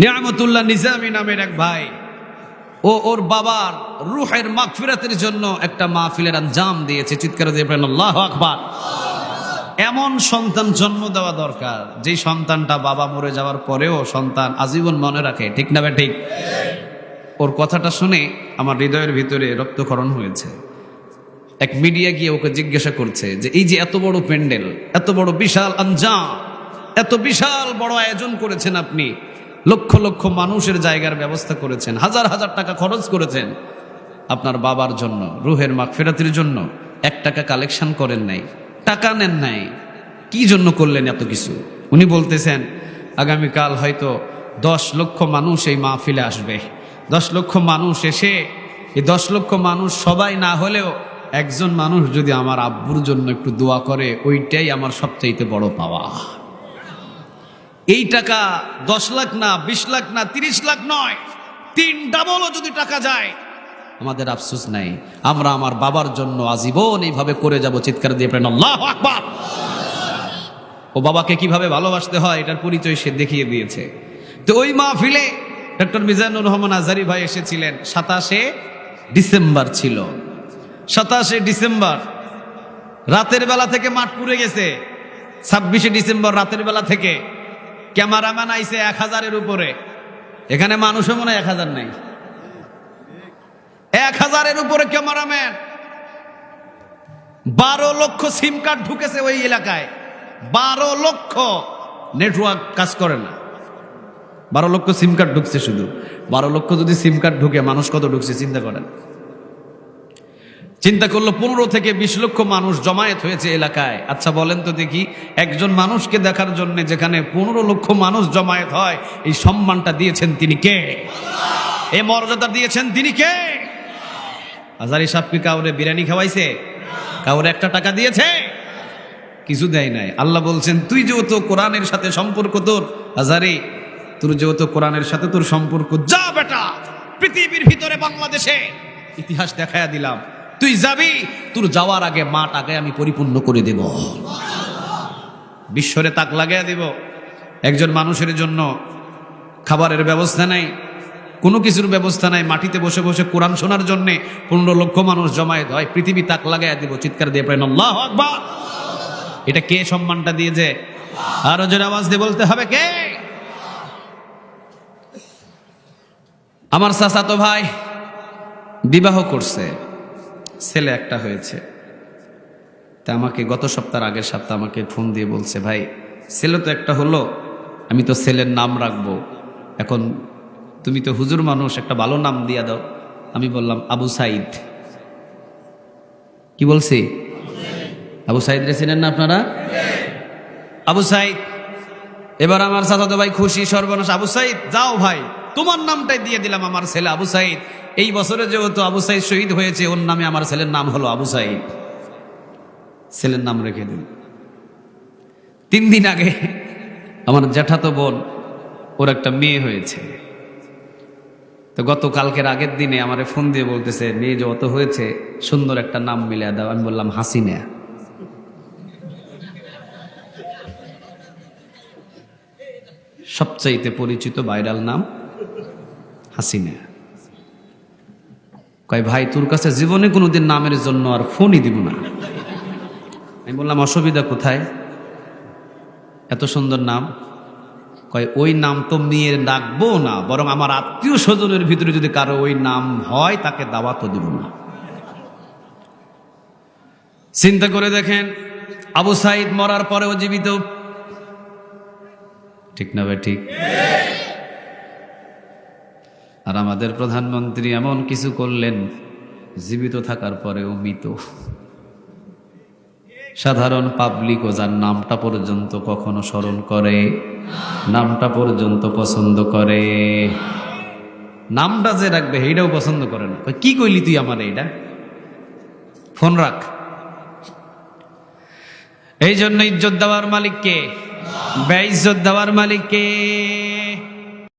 নিয়ামতুল্লাহ নিজামি নামের এক ভাই, ও ওর বাবার রুহের মাগফিরাতের জন্য একটা মাহফিলের আঞ্জাম দিয়েছে। চিৎকার দিয়ে আল্লাহ আকবার। এমন সন্তান জন্ম দেওয়া দরকার, যেই সন্তানটা বাবা মরে যাওয়ার পরেও সন্তান আজীবন মনে রাখে। ঠিক না বে ঠিক? ওর কথাটা শুনে আমার হৃদয়ের ভিতরে রক্তক্ষরণ হয়েছে। এক মিডিয়া গিয়ে ওকে জিজ্ঞাসা করছে যে, এই যে এত বড় প্যান্ডেল, এত বড় বিশাল আঞ্জাম, এত বিশাল বড় আয়োজন করেছেন আপনি লক্ষ লক্ষ মানুষের জায়গার ব্যবস্থা করেছেন, হাজার হাজার টাকা খরচ করেছেন আপনার বাবার জন্য, রুহের মাগ ফেরাতির জন্য। এক টাকা কালেকশন করেন নাই, টাকা নেন নাই। কি জন্য করলেন এত কিছু? উনি বলতেছেন, আগামীকাল হয়তো দশ লক্ষ মানুষ এই মাহফিলে আসবে। দশ লক্ষ মানুষ এসে, এই দশ লক্ষ মানুষ সবাই না হলেও একজন মানুষ যদি আমার আব্বুর জন্য একটু দোয়া করে, ওইটাই আমার সবচাইতে বড় পাওয়া। এই টাকা দশ লাখ না, বিশ লাখ না, তিরিশ লাখ নয়, তিন ডাবলও যদি টাকা যায়, আমাদের আফসোস নাই। আমরা আমার বাবার জন্য আজীবন এইভাবে করে যাব, চিৎকার দিয়ে প্রেরণ আল্লাহ আকবার! ও বাবাকে কীভাবে ভালোবাসতে হয়, এটার পরিচয় সে দেখিয়ে দিয়েছে। তো ওই মাহফিলে ডক্টর মিজানুর রহমান আজারি ভাই এসেছিলেন, সাতাশে ডিসেম্বর ছিল। সাতাশে ডিসেম্বর, রাতের বেলা থেকে মাঠ পুড়ে গেছে। ছাব্বিশে ডিসেম্বর, রাতের বেলা থেকে ক্যামেরাম্যান আইছে এক হাজারের উপরে। এখানে মানুষও মনে এক হাজার নাই। এক হাজারের উপরে ক্যামেরাম্যান। বারো লক্ষ সিম কার্ড ঢুকেছে ওই এলাকায়। বারো লক্ষ নেটওয়ার্ক কাজ করে না। বারো লক্ষ সিম কার্ড ঢুকছে শুধু। বারো লক্ষ যদি সিম কার্ড ঢুকে, মানুষ কত ঢুকছে চিন্তা করেন। চিন্তা করল পনেরো থেকে বিশ লক্ষ মানুষ জমায়েত হয়েছে এলাকায়। আচ্ছা বলেন তো দেখি, একজন মানুষকে দেখার জন্য যেখানে পনেরো লক্ষ মানুষ জমায়েত হয়, এই সম্মানটা দিয়েছেন তিনি কে? এই মর্যাদা দিয়েছেন তিনি কে? হাজারি সাহেব কি কাউরে বিরিয়ানি খাওয়াইছে? কাউরে একটা টাকা দিয়েছে? কিছু দেয় নাই। আল্লাহ বলছেন, তুই যেহেতু কোরআনের সাথে সম্পর্ক তোর হাজারি তোর যেহেতু কোরআনের সাথে তোর সম্পর্ক, যা বেটা, পৃথিবীর ভিতরে বাংলাদেশে ইতিহাস দেখায়া দিলাম। তুই যাবি? তোর যাওয়ার আগে আগে আমি পরিপূর্ণ করে দেব। বিশ্বরে তাক লাগাইয়া দেব। একজন মানুষের জন্য খাবারের ব্যবস্থা নাই, কোনো কিছুর ব্যবস্থা নাই। মাটিতে বসে বসে কোরআন শোনার জন্য পনেরো লক্ষ মানুষ জমায়েত হয়, পৃথিবী তাক লাগাইয়া দিব। চিৎকার দিয়ে প্রায় আল্লাহ আকবার! এটা কে সম্মানটা দিয়েছে? আরও জোরে আওয়াজ দিয়ে বলতে হবে কে? আমার চাচাতো ভাই বিবাহ করছে। ছেলে একটা হয়েছে। তা আমাকে গত সপ্তাহের আগের সপ্তাহ আমাকে ফোন দিয়ে বলছে, ভাই, ছেলে তো একটা হলো, আমি তো ছেলের নাম রাখব। এখন তুমি তো হুজুর মানুষ, একটা ভালো নাম দিয়া দাও। আমি বললাম, আবু সাইদ। কি বলছি? আবু সাইদ রে না আপনারা? আবু সাইদ, এবার আমার চাচাতো ভাই খুশি, সর্বনাশ। আবু সাইদ, যাও ভাই, তোমার নামটাই দিয়ে দিলাম আমার ছেলে আবু সাইদ। এই বছরে যেহেতু আবু সাইদ শহীদ হয়েছে, ওর নামে আমার ছেলের নাম হলো আবু সাইদ। ছেলের নাম রেখে দিন। তিন দিন আগে আমার জ্যাঠাতো বোন, ওর একটা মেয়ে হয়েছে। তো গত কালকের আগের দিনে আমারে ফোন দিয়ে বলতেছে, মেয়ে যত হয়েছে, সুন্দর একটা নাম মিলে দাও। আমি বললাম, হাসিনা। সবচাইতে পরিচিত ভাইরাল নাম হাসিনা। কয়, ভাই, তোর কাছে জীবনে কোনোদিন নামের জন্য আর ফোনই দিব না। আমি বললাম, অসুবিধা কোথায়? এত সুন্দর নাম? কয়, ওই নাম তো মেয়ের ডাকবো না, বরং আমার আত্মীয় স্বজনের ভিতরে যদি কারও ওই নাম হয়, তাকে দাওয়াতও দিব না। চিন্তা করে দেখেন, আবু সাইদ মরার পরেও জীবিত। ঠিক না ভাই, ঠিক? আর আমাদের প্রধানমন্ত্রী এমন কিছু করলেন, জীবিত থাকার পরেও মৃত। সাধারণ পাবলিক ও যার নামটা পর্যন্ত কখনো স্মরণ করে, নামটা পর্যন্ত পছন্দ করে। নামটা যে রাখবে এইটাও পছন্দ করে না। কি কইলি তুই আমার এইটা? ফোন রাখ। এই জন্য ইজ্জত দেওয়ার মালিককে ব্যয় ইজ্জত দেওয়ার মালিককে।